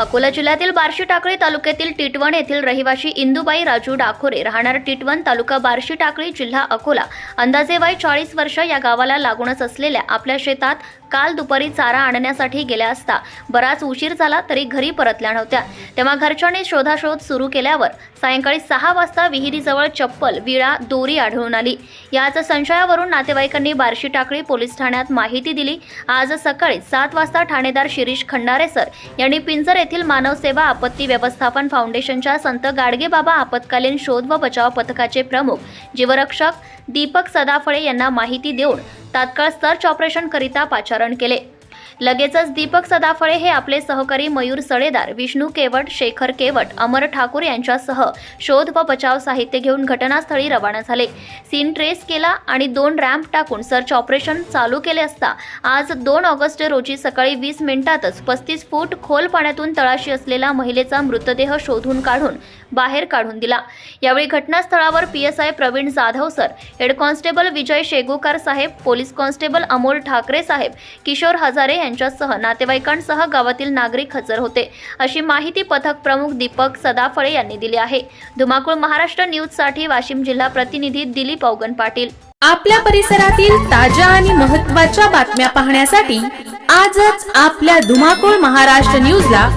अकोला जिल्ह्यातील बार्शी टाकळी तालुक्यातील टिटवण येथील रहिवाशी इंदुबाई राजू डाखोरे राहणार टिटवण तालुका बार्शी टाकळी जिल्हा अकोला. अंदाजे वय चाळीस वर्ष या गावाला लागूनच असलेल्या आपल्या शेतात काल दुपारी चारा आणण्यासाठी गेल्या असता बराच उशीर झाला तरी घरी परतल्या नव्हत्या. तेव्हा घरच्यांनी शोधाशोध सुरू केल्यावर सायंकाळी सहा वाजता विहिरीजवळ चप्पल विळा दोरी आढळून आली. याच संशयावरून नातेवाईकांनी बार्शी टाकळी पोलीस ठाण्यात माहिती दिली. आज सकाळी सात वाजता ठाणेदार शिरीष खंडारे सर यांनी पिंजर येथील मानव सेवा आपत्ती व्यवस्थापन फाउंडेशनच्या संत गाडगेबाबा आपत्कालीन शोध व बचाव पथकाचे प्रमुख जीवरक्षक दीपक सदाफळे यांना माहिती देऊन तात्काळ सर्च ऑपरेशनकरिता पाचारण केले. लगेचच दीपक सदाफळे हे आपले सहकारी मयूर सडेदार विष्णू केवट शेखर केवट अमर ठाकूर यांच्यासह शोध व बचाव साहित्य घेऊन घटनास्थळी रवाना झाले. सीन ट्रेस केला आणि दोन रॅम्प टाकून सर्च ऑपरेशन चालू केले असता आज दोन ऑगस्ट रोजी सकाळी वीस मिनिटातच पस्तीस फूट खोल पाण्यातून तळाशी असलेला महिलेचा मृतदेह शोधून काढून बाहेर काढून दिला. यावेळी घटनास्थळावर P S I Pravin Jadhav sir head constable Vijay Shegukar Saheb police constable Amol Thakare साहेब किशोर हजारे यांच्यासह नातेवाईकांसह गावातील नागरिक हजर होते. अशी माहिती पथक प्रमुख दीपक सदाफळे यांनी दिली आहे. धुमाकूळ महाराष्ट्र न्यूजसाठी वाशिम जिल्हा प्रतिनिधी दिलीप अवगन पाटील. आपल्या परिसरातील ताज्या आणि महत्त्वाच्या बातम्या पाहण्यासाठी आजच आपल्या धुमाकूळ महाराष्ट्र न्यूजला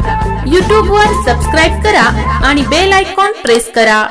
यूट्यूबवर सबस्क्राईब करा आणि बेल आयकॉन प्रेस करा.